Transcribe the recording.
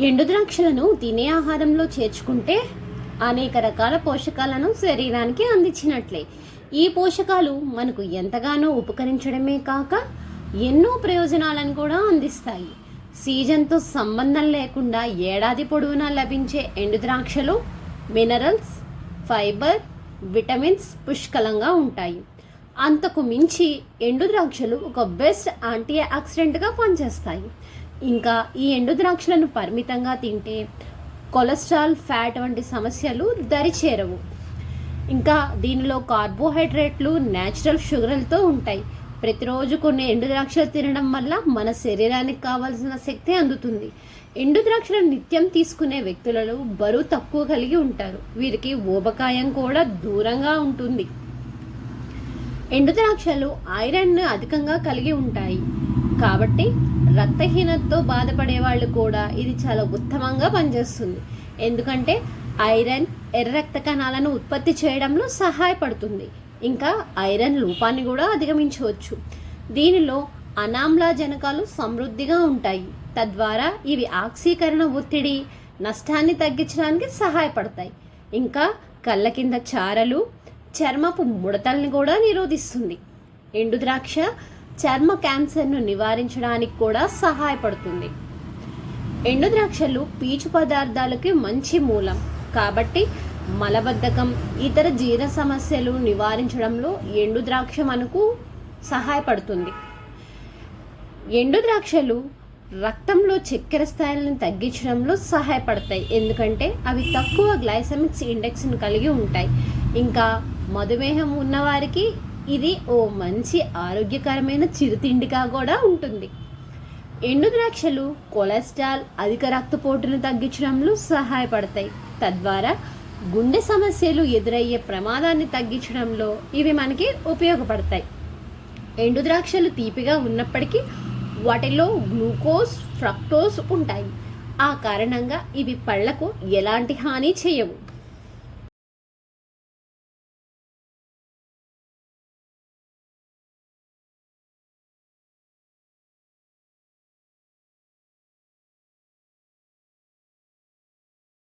ఎండు ద్రాక్షలను తినే ఆహారంలో చేర్చుకుంటే అనేక రకాల పోషకాలను శరీరానికి అందించినట్లే. ఈ పోషకాలు మనకు ఎంతగానో ఉపకరించడమే కాక ఎన్నో ప్రయోజనాలను కూడా అందిస్తాయి. సీజన్తో సంబంధం లేకుండా ఏడాది పొడవునా లభించే ఎండు ద్రాక్షలు మినరల్స్ ఫైబర్ విటమిన్స్ పుష్కలంగా ఉంటాయి. అంతకు మించి ఎండు ద్రాక్షలు ఒక బెస్ట్ యాంటీ ఆక్సిడెంట్గా పనిచేస్తాయి. ఇంకా ఈ ఎండు ద్రాక్షలను పరిమితంగా తింటే కొలెస్ట్రాల్ ఫ్యాట్ వంటి సమస్యలు దరిచేరవు. ఇంకా దీనిలో కార్బోహైడ్రేట్లు న్యాచురల్ షుగర్లతో ఉంటాయి. ప్రతిరోజు కొన్ని ఎండు ద్రాక్షలు తినడం వల్ల మన శరీరానికి కావాల్సిన శక్తి అందుతుంది. ఎండు ద్రాక్షలను నిత్యం తీసుకునే వ్యక్తులలో బరువు తక్కువ కలిగి ఉంటారు. వీరికి ఊబకాయం కూడా దూరంగా ఉంటుంది. ఎండు ద్రాక్షలు ఐరన్ అధికంగా కలిగి ఉంటాయి. కాబట్టి రక్తహీనతతో బాధపడే వాళ్ళు కూడా ఇది చాలా ఉత్తమంగా పనిచేస్తుంది. ఎందుకంటే ఐరన్ ఎర్ర రక్త కణాలను ఉత్పత్తి చేయడంలో సహాయపడుతుంది. ఇంకా ఐరన్ లోపాన్ని కూడా అధిగమించవచ్చు. దీనిలో అనామ్లాజనకాలు సమృద్ధిగా ఉంటాయి. తద్వారా ఇవి ఆక్సీకరణ ఒత్తిడి నష్టాన్ని తగ్గించడానికి సహాయపడతాయి. ఇంకా కళ్ళ కింద చారలు చర్మపు ముడతల్ని కూడా నిరోధిస్తుంది. ఎండు ద్రాక్ష చర్మ క్యాన్సర్ను నివారించడానికి కూడా సహాయపడుతుంది. ఎండు ద్రాక్షలు పీచు పదార్థాలకి మంచి మూలం. కాబట్టి మలబద్ధకం ఇతర జీర్ణ సమస్యలు నివారించడంలో ఎండు ద్రాక్ష మనకు సహాయపడుతుంది. ఎండు ద్రాక్షలు రక్తంలో చక్కెర స్థాయిలను తగ్గించడంలో సహాయపడతాయి. ఎందుకంటే అవి తక్కువ గ్లైసమిక్స్ ఇండెక్స్ను కలిగి ఉంటాయి. ఇంకా మధుమేహం ఉన్నవారికి ఇది ఓ మంచి ఆరోగ్యకరమైన చిరుతిండిగా కూడా ఉంటుంది. ఎండు ద్రాక్షలు కొలెస్ట్రాల్ అధిక రక్తపోటును తగ్గించడంలో సహాయపడతాయి. తద్వారా గుండె సమస్యలు ఎదురయ్యే ప్రమాదాన్ని తగ్గించడంలో ఇవి మనకి ఉపయోగపడతాయి. ఎండు ద్రాక్షలు తీపిగా ఉన్నప్పటికీ వాటిలో గ్లూకోజ్ ఫ్రక్టోస్ ఉంటాయి. ఆ కారణంగా ఇవి పళ్ళకు ఎలాంటి హాని చేయవు.